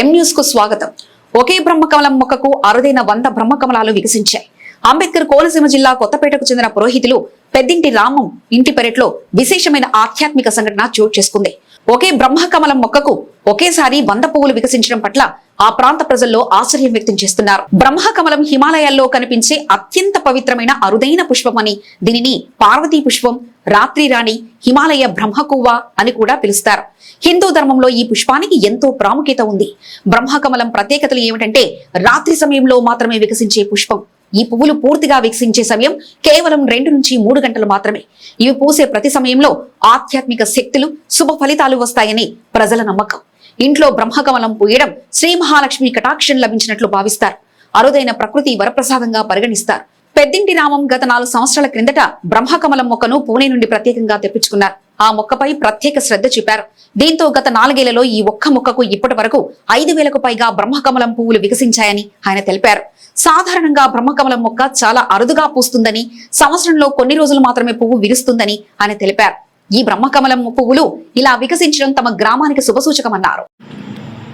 ఎం న్యూస్కు స్వాగతం. ఒకే బ్రహ్మకమలం మొక్కకు అరుదైన వంద బ్రహ్మకమలాలు వికసించాయి. అంబేద్కర్ కోనసీమ జిల్లా కొత్తపేటకు చెందిన పురోహితులు పెద్దింటి రామం ఇంటి పెరట్లో విశేషమైన ఆధ్యాత్మిక సంఘటన చోటు చేసుకుంది. ఒకే బ్రహ్మకమలం మొక్కకు ఒకేసారి వంద పువ్వులు వికసించడం పట్ల ఆ ప్రాంత ప్రజల్లో ఆశ్చర్యం వ్యక్తం చేస్తున్నారు. బ్రహ్మకమలం హిమాలయాల్లో కనిపించే అత్యంత పవిత్రమైన అరుదైన పుష్పమని దీనిని పార్వతీ పుష్పం రాత్రి రాణి హిమాలయ బ్రహ్మకువ్వ అని కూడా పిలుస్తారు. హిందూ ధర్మంలో ఈ పుష్పానికి ఎంతో ప్రాముఖ్యత ఉంది. బ్రహ్మకమలం ప్రత్యేకతలు ఏమిటంటే రాత్రి సమయంలో మాత్రమే వికసించే పుష్పం. ఈ పువ్వులు పూర్తిగా వికసించే సమయం కేవలం రెండు నుంచి మూడు గంటలు మాత్రమే. ఇవి పూసే ప్రతి సమయంలో ఆధ్యాత్మిక శక్తులు శుభ ఫలితాలు వస్తాయని ప్రజల నమ్మకం. ఇంట్లో బ్రహ్మకమలం పూయడం శ్రీ మహాలక్ష్మి కటాక్షం లభించినట్లు భావిస్తారు. అరుదైన ప్రకృతి వరప్రసాదంగా పరిగణిస్తారు. పెద్దింటి రామం గత నాలుగు సంవత్సరాల క్రిందట బ్రహ్మకమలం మొక్కను పూణే నుండి ప్రత్యేకంగా తెప్పించుకున్నారు. ఆ మొక్కపై ప్రత్యేక శ్రద్ధ చూపారు. దీంతో గత నాలుగేళ్ళలో ఈ ఒక్క మొక్కకు ఇప్పటి వరకు ఐదు వేలకు పైగా బ్రహ్మకమలం పువ్వులు వికసించాయని ఆయన తెలిపారు. సాధారణంగా బ్రహ్మకమలం మొక్క చాలా అరుదుగా పూస్తుందని సంవత్సరంలో కొన్ని రోజులు మాత్రమే పువ్వు విరుస్తుందని ఆయన తెలిపారు. ఈ బ్రహ్మకమలం పువ్వులు ఇలా వికసించడం తమ గ్రామానికి శుభసూచకమన్నారు.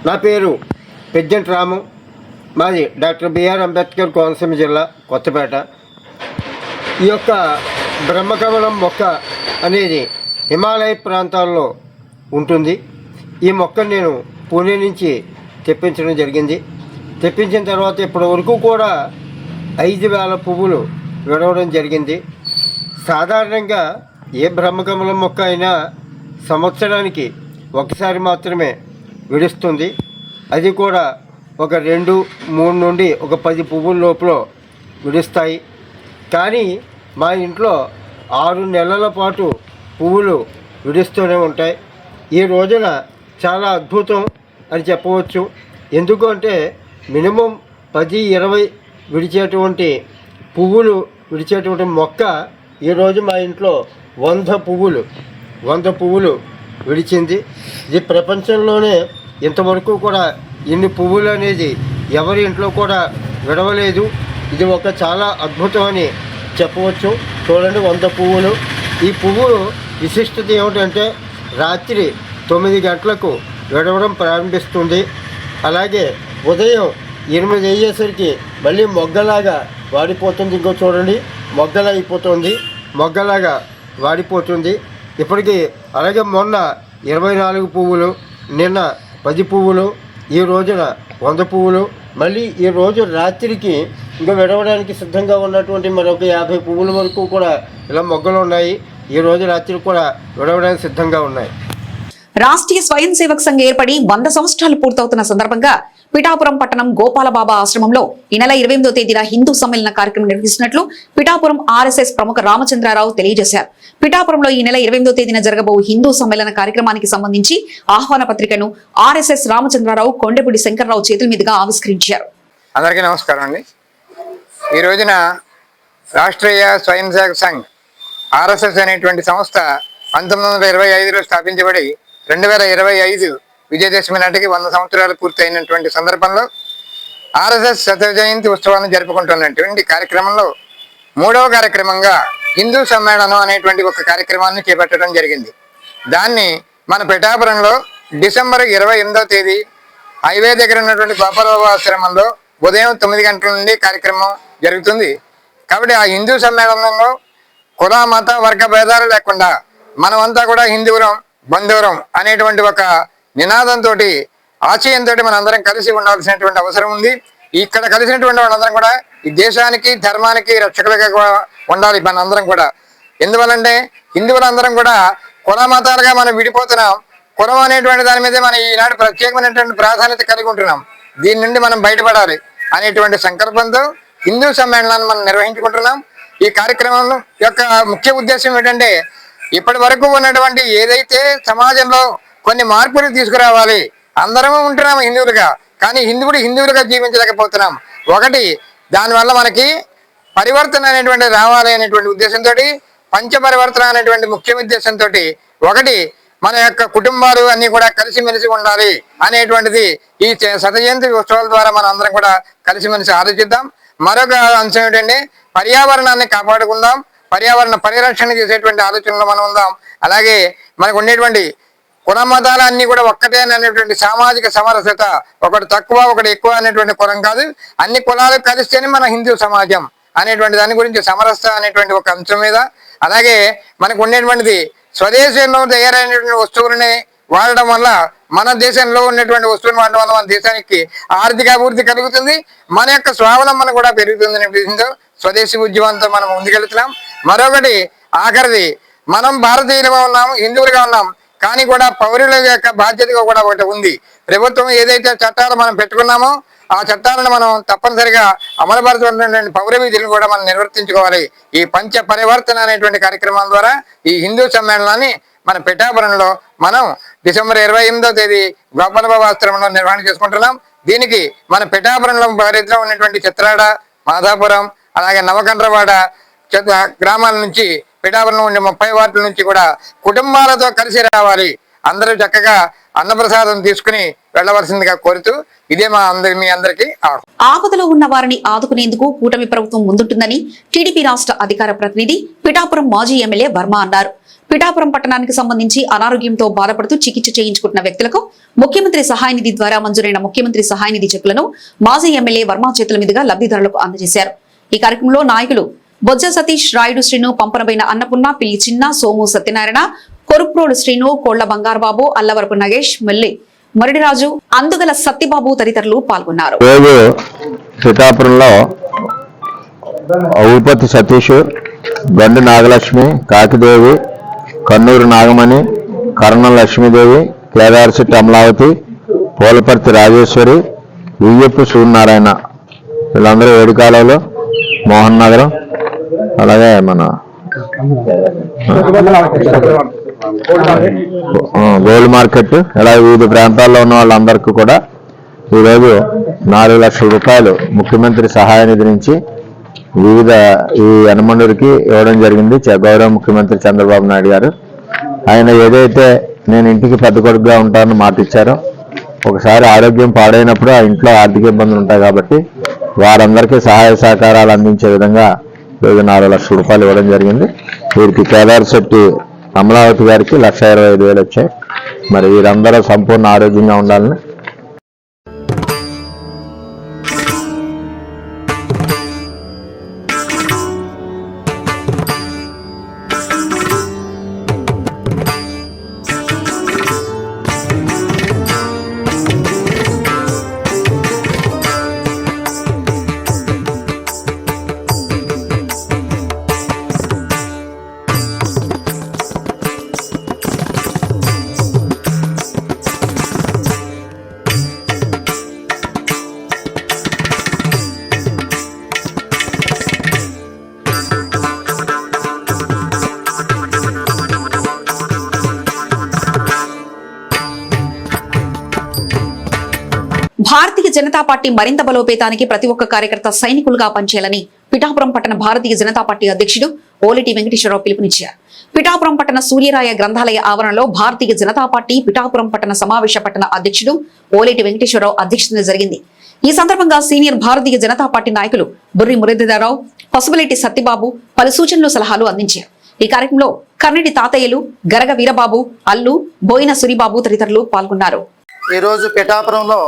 నా పేరు పెద్దంటి రాము. మాది డాక్టర్ బిఆర్ అంబేద్కర్ కోనసీమ జిల్లా కొత్తపేట. ఈ యొక్క బ్రహ్మకమలం మొక్క అనేది హిమాలయ ప్రాంతాల్లో ఉంటుంది. ఈ మొక్కను నేను పూణే నుంచి తెప్పించడం జరిగింది. తెప్పించిన తర్వాత ఇప్పటి వరకు కూడా ఐదు వేల పువ్వులు విడవడం జరిగింది. సాధారణంగా ఏ బ్రహ్మకమలం మొక్క అయినా సంవత్సరానికి ఒకసారి మాత్రమే విడుస్తుంది. అది కూడా ఒక రెండు మూడు నుండి ఒక పది పువ్వుల లోపల విడుస్తాయి. కానీ మా ఇంట్లో ఆరు నెలల పాటు పువ్వులు విడుస్తూనే ఉంటాయి. ఈ రోజున చాలా అద్భుతం అని చెప్పవచ్చు. ఎందుకంటే మినిమం పది ఇరవై విడిచేటువంటి పువ్వులు విడిచేటువంటి మొక్క ఈరోజు మా ఇంట్లో వంద పువ్వులు వంద పువ్వులు విడిచింది. ఇది ప్రపంచంలోనే ఇంతవరకు కూడా ఇన్ని పువ్వులు అనేది ఎవరి ఇంట్లో కూడా విడవలేదు. ఇది ఒక చాలా అద్భుతం అని చెప్పవచ్చు. చూడండి వంద పువ్వులు. ఈ పువ్వులు విశిష్టత ఏమిటంటే రాత్రి తొమ్మిది గంటలకు విడవడం ప్రారంభిస్తుంది. అలాగే ఉదయం ఎనిమిది అయ్యేసరికి మళ్ళీ మొగ్గలాగా వాడిపోతుంది. ఇంకో చూడండి మొగ్గలా అయిపోతుంది. మొగ్గలాగా వాడిపోతుంది. ఇప్పటికీ అలాగే మొన్న ఇరవై నాలుగు పువ్వులు నిన్న పది పువ్వులు ఈ రోజున వంద పువ్వులు మళ్ళీ ఈ రోజు రాత్రికి ఇంకా విడవడానికి సిద్ధంగా ఉన్నటువంటి మరొక యాభై పువ్వుల వరకు కూడా ఇలా మొగ్గలు ఉన్నాయి. ఈ రోజు రాత్రి కూడా విడవడానికి సిద్ధంగా ఉన్నాయి. రాష్ట్రీయ స్వయం సేవక్ సంఘ్ ఏర్పడి వంద సంవత్సరాలు పూర్తవుతున్న సందర్భంగా పిఠాపురం పట్టణం గోపాలబాబా ఆశ్రమంలో ఈ నెల ఇరవై ఎనిమిదో తేదీన హిందూ సమ్మేళన కార్యక్రమం నిర్వహిస్తున్నట్లు పిఠాపురం ఆర్ఎస్ఎస్ ప్రముఖ రామచంద్రారావు తెలియజేశారు. పిఠాపురంలో ఈ నెల ఇరవై ఎనిమిదో తేదీన జరగబో హిందూ సమ్మేళన కార్యక్రమానికి సంబంధించి ఆహ్వాన పత్రికను ఆర్ఎస్ఎస్ రామచంద్రారావు కొండపూడి శంకర్రావు చేతుల మీదుగా ఆవిష్కరించారు. అందరికీ నమస్కారం అండి. ఈ రోజున రాష్ట్రీయ స్వయం సేవక్ సంఘ్ ఆర్ఎస్ఎస్ అనేటువంటి సంస్థ పంతొమ్మిది వందల ఇరవై ఐదులో స్థాపించబడి రెండు వేల ఇరవై ఐదు విజయదశమి నాటికి వంద సంవత్సరాలు పూర్తయినటువంటి సందర్భంలో ఆర్ఎస్ఎస్ శత జయంతి ఉత్సవాలను జరుపుకుంటున్నటువంటి కార్యక్రమంలో మూడవ కార్యక్రమంగా హిందూ సమ్మేళనం అనేటువంటి ఒక కార్యక్రమాన్ని చేపట్టడం జరిగింది. దాన్ని మన పిఠాపురంలో డిసెంబర్ ఇరవై ఎనిమిదవ తేదీ హైవే దగ్గర ఉన్నటువంటి గోపాలబాబు ఆశ్రమంలో ఉదయం తొమ్మిది గంటల నుండి కార్యక్రమం జరుగుతుంది. కాబట్టి ఆ హిందూ సమ్మేళనంలో కుల మత వర్గ భేదాలు లేకుండా మనమంతా కూడా హిందువురం బంధువురం అనేటువంటి ఒక నినాదంతో ఆశయంతో మనందరం కలిసి ఉండాల్సినటువంటి అవసరం ఉంది. ఇక్కడ కలిసినటువంటి వాళ్ళందరం కూడా ఈ దేశానికి ధర్మానికి రక్షకులుగా కూడా ఉండాలి మనందరం కూడా. ఎందువల్లంటే హిందువులందరం కూడా కుల మతాలుగా మనం విడిపోతున్నాం. కులం అనేటువంటి దాని మీద మనం ఈనాడు ప్రత్యేకమైనటువంటి ప్రాధాన్యత కలిగి ఉంటున్నాం. దీని నుండి మనం బయటపడాలి. అనేటువంటి సంకల్పంతో హిందూ సమ్మేళనాన్ని మనం నిర్వహించుకుంటున్నాం. ఈ కార్యక్రమం యొక్క ముఖ్య ఉద్దేశం ఏంటంటే ఇప్పటి వరకు ఉన్నటువంటి ఏదైతే సమాజంలో కొన్ని మార్పులు తీసుకురావాలి అందరము ఉంటున్నాము హిందువులుగా. కానీ హిందువుడు హిందువులుగా జీవించలేకపోతున్నాం. ఒకటి దానివల్ల మనకి పరివర్తన అనేటువంటి రావాలి అనేటువంటి ఉద్దేశంతో పంచ పరివర్తన అనేటువంటి ముఖ్య ఉద్దేశంతో ఒకటి మన యొక్క కుటుంబాలు అన్ని కూడా కలిసిమెలిసి ఉండాలి అనేటువంటిది ఈ చ- శత జయంతి ఉత్సవాల ద్వారా మనం అందరం కూడా కలిసిమెలిసి ఆలోచిద్దాం. మరొక అంశం ఏంటంటే పర్యావరణాన్ని కాపాడుకుందాం. పర్యావరణ పరిరక్షణ చేసేటువంటి ఆలోచనలో మనం ఉందాం. అలాగే మనకు ఉండేటువంటి కుల మతాలు అన్ని కూడా ఒక్కటే అనేటువంటి సామాజిక సమరసత ఒకటి తక్కువ ఒకటి ఎక్కువ అనేటువంటి కులం కాదు. అన్ని కులాలు కలిస్తేనే మన హిందూ సమాజం అనేటువంటి దాని గురించి సమరసత అనేటువంటి ఒక అంశం మీద. అలాగే మనకు ఉండేటువంటిది స్వదేశంలో తయారైనటువంటి వస్తువులని వాడడం వల్ల మన దేశంలో ఉన్నటువంటి వస్తువులను వాడడం వల్ల మన దేశానికి ఆర్థిక అభివృద్ధి కలుగుతుంది. మన యొక్క స్వావలంబన కూడా పెరుగుతుంది అనే ఉద్దేశంతో స్వదేశీ ఉద్యమంతో మనం ముందుకెళ్తున్నాం. మరొకటి ఆఖరిది మనం భారతీయులుగా ఉన్నాం హిందువులుగా ఉన్నాం కానీ కూడా పౌరుల యొక్క బాధ్యతగా కూడా ఒకటి ఉంది. ప్రభుత్వం ఏదైతే చట్టాలు మనం పెట్టుకున్నామో ఆ చట్టాలను మనం తప్పనిసరిగా అమలుపరుచుకున్నటువంటి పౌర విధులను కూడా మనం నిర్వర్తించుకోవాలి. ఈ పంచ పరివర్తన అనేటువంటి కార్యక్రమం ద్వారా ఈ హిందూ సమ్మేళనాన్ని మన పిఠాపురంలో మనం డిసెంబర్ ఇరవై ఎనిమిదో తేదీ గోపాలబాబు ఆశ్రమంలో నిర్వహణ చేసుకుంటున్నాం. దీనికి మన పిఠాపురంలో పరిధిలో ఉన్నటువంటి చిత్రాడ మాధాపురం అలాగే నవకండ్రవాడ గ్రామాల నుంచి పిఠాపురం ఉండే ముప్పై వార్డుల నుంచి కూడా కుటుంబాలతో కలిసి రావాలి. అందరూ చక్కగా అన్నప్రసాదం తీసుకుని వెళ్ళవలసిందిగా కోరుతూ ఇదే మా అందరి మీ అందరికీ ఆపదలో ఉన్న వారిని ఆదుకునేందుకు కూటమి ప్రభుత్వం ముందుంటుందని టీడీపీ రాష్ట్ర అధికార ప్రతినిధి పిఠాపురం మాజీ ఎమ్మెల్యే వర్మ అన్నారు. పిఠాపురం పట్టణానికి సంబంధించి అనారోగ్యంతో బాధపడుతూ చికిత్స చేయించుకుంటున్న వ్యక్తులకు ముఖ్యమంత్రి సహాయ నిధి ద్వారా మంజూరైన ముఖ్యమంత్రి సహాయ నిధి చెక్కులను మాజీ ఎమ్మెల్యే వర్మ చేతుల మీదుగా లబ్ధిదారులకు అందజేశారు. ఈ కార్యక్రమంలో నాయకులు బొజ్జ సతీష్ రాయుడు శ్రీను పంపనబైన అన్నపూర్ణ పిల్లి చిన్న సోము సత్యనారాయణ కొరుప్రోడు శ్రీను కోళ్ళ బంగారబాబు అల్లవరపు నగేష్ మల్లి మురడిరాజు అందుగల సత్యబాబు తదితరులు పాల్గొన్నారు. సీతాపురంలో ఊపతి సతీష్ గండు నాగలక్ష్మి కాకిదేవి కన్నూరు నాగమణి కర్ణ లక్ష్మీదేవి కేదారశెట్టి అమలావతి పోలపర్తి రాజేశ్వరి ఉయ్యప్పు సూర్యనారాయణ. వీళ్ళందరూ ఏడుకాలలో మోహన్ నగరం అలాగే మన గోల్డ్ మార్కెట్ ఇలా వివిధ ప్రాంతాల్లో ఉన్న వాళ్ళందరికీ కూడా ఈరోజు నాలుగు లక్షల రూపాయలు ముఖ్యమంత్రి సహాయ నిధి నుంచి వివిధ ఈ యనమండూరికి ఇవ్వడం జరిగింది. గౌరవ ముఖ్యమంత్రి చంద్రబాబు నాయుడు గారు. ఆయన ఏదైతే నేను ఇంటికి పెద్ద కొడుకుగా ఉంటానని మాట ఇచ్చారో ఒకసారి ఆరోగ్యం పాడైనప్పుడు ఆ ఇంట్లో ఆర్థిక ఇబ్బందులు ఉంటాయి కాబట్టి వారందరికీ సహాయ సహకారాలు అందించే విధంగా ఈరోజు నాలుగు లక్షల రూపాయలు ఇవ్వడం జరిగింది. వీరికి కేదార్ శెట్టి అమరావతి గారికి లక్ష ఇరవై ఐదు వేలు వచ్చాయి. మరి వీరందరూ సంపూర్ణ ఆరోగ్యంగా ఉండాలని జనతా పార్టీ మరింత బలోపేతానికి ప్రతి ఒక్క కార్యకర్త సైనికులుగా పనిచేయాలని పిఠాపురం పట్టణ భారతీయ జనతా పార్టీ అధ్యక్షుడు ఓలిటి వెంకటేశ్వరరావు పిలుపునిచ్చారు. పిఠాపురం పట్టణ సూర్యరాయ గ్రంథాలయ ఆవరణలో భారతీయ జనతా పార్టీ పిఠాపురం పట్టణ సమావేశ పట్టణ అధ్యక్షుడు ఓలేటి వెంకటేశ్వరరావు అధ్యక్షతన జరిగింది. ఈ సందర్భంగా సీనియర్ భారతీయ జనతా పార్టీ నాయకులు బుర్రి మురళీధరరావు పసుపులెట్టి సత్యబాబు పలు సూచనలు సలహాలు అందించారు. ఈ కార్యక్రమంలో కర్ణిటి తాతయ్యలు గరగ వీరబాబు అల్లు బోయిన సురిబాబు తదితరులు పాల్గొన్నారు. ఈరోజు పిఠాపురంలో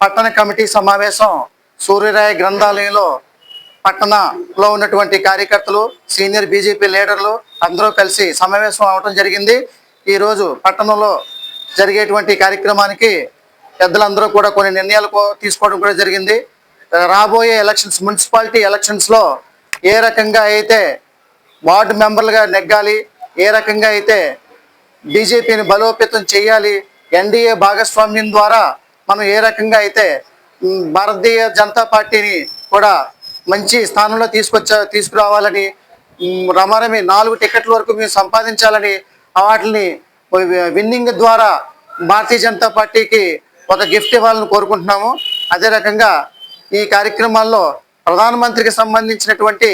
పట్టణ కమిటీ సమావేశం సూర్యరాయ గ్రంథాలయంలో పట్టణలో ఉన్నటువంటి కార్యకర్తలు సీనియర్ బీజేపీ లీడర్లు అందరూ కలిసి సమావేశం అవడం జరిగింది. ఈరోజు పట్టణంలో జరిగేటువంటి కార్యక్రమానికి పెద్దలందరూ కూడా కొన్ని నిర్ణయాలు తీసుకోవడం కూడా జరిగింది. రాబోయే ఎలక్షన్స్ మున్సిపాలిటీ ఎలక్షన్స్లో ఏ రకంగా అయితే వార్డు మెంబర్లుగా నెగ్గాలి ఏ రకంగా అయితే బీజేపీని బలోపేతం చేయాలి ఎన్డీఏ భాగస్వామ్యం ద్వారా మనం ఏ రకంగా అయితే భారతీయ జనతా పార్టీని కూడా మంచి స్థానంలో తీసుకొచ్చా తీసుకురావాలని రమారమి నాలుగు టికెట్ల వరకు మేము సంపాదించాలని వాటిని విన్నింగ్ ద్వారా భారతీయ జనతా పార్టీకి ఒక గిఫ్ట్ ఇవ్వాలని కోరుకుంటున్నాము. అదే రకంగా ఈ కార్యక్రమాల్లో ప్రధానమంత్రికి సంబంధించినటువంటి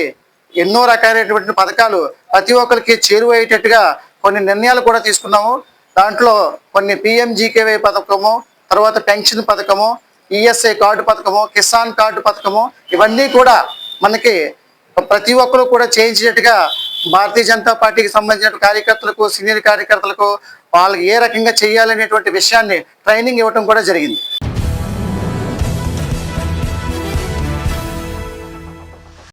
ఎన్నో రకాలైనటువంటి పథకాలు ప్రతి ఒక్కరికి చేరువయ్యేటట్టుగా కొన్ని నిర్ణయాలు కూడా తీసుకున్నాము. దాంట్లో కొన్ని పిఎంజీకేవై పథకము తర్వాత పెన్షన్ పథకము ఈఎస్ఐ కార్డు పథకము కిసాన్ కార్డు పథకము ఇవన్నీ కూడా మనకి ప్రతి ఒక్కరు కూడా చేయించినట్టుగా భారతీయ జనతా పార్టీకి సంబంధించిన కార్యకర్తలకు సీనియర్ కార్యకర్తలకు వాళ్ళకి ఏ రకంగా చేయాలనేటువంటి విషయాన్ని ట్రైనింగ్ ఇవ్వటం కూడా జరిగింది.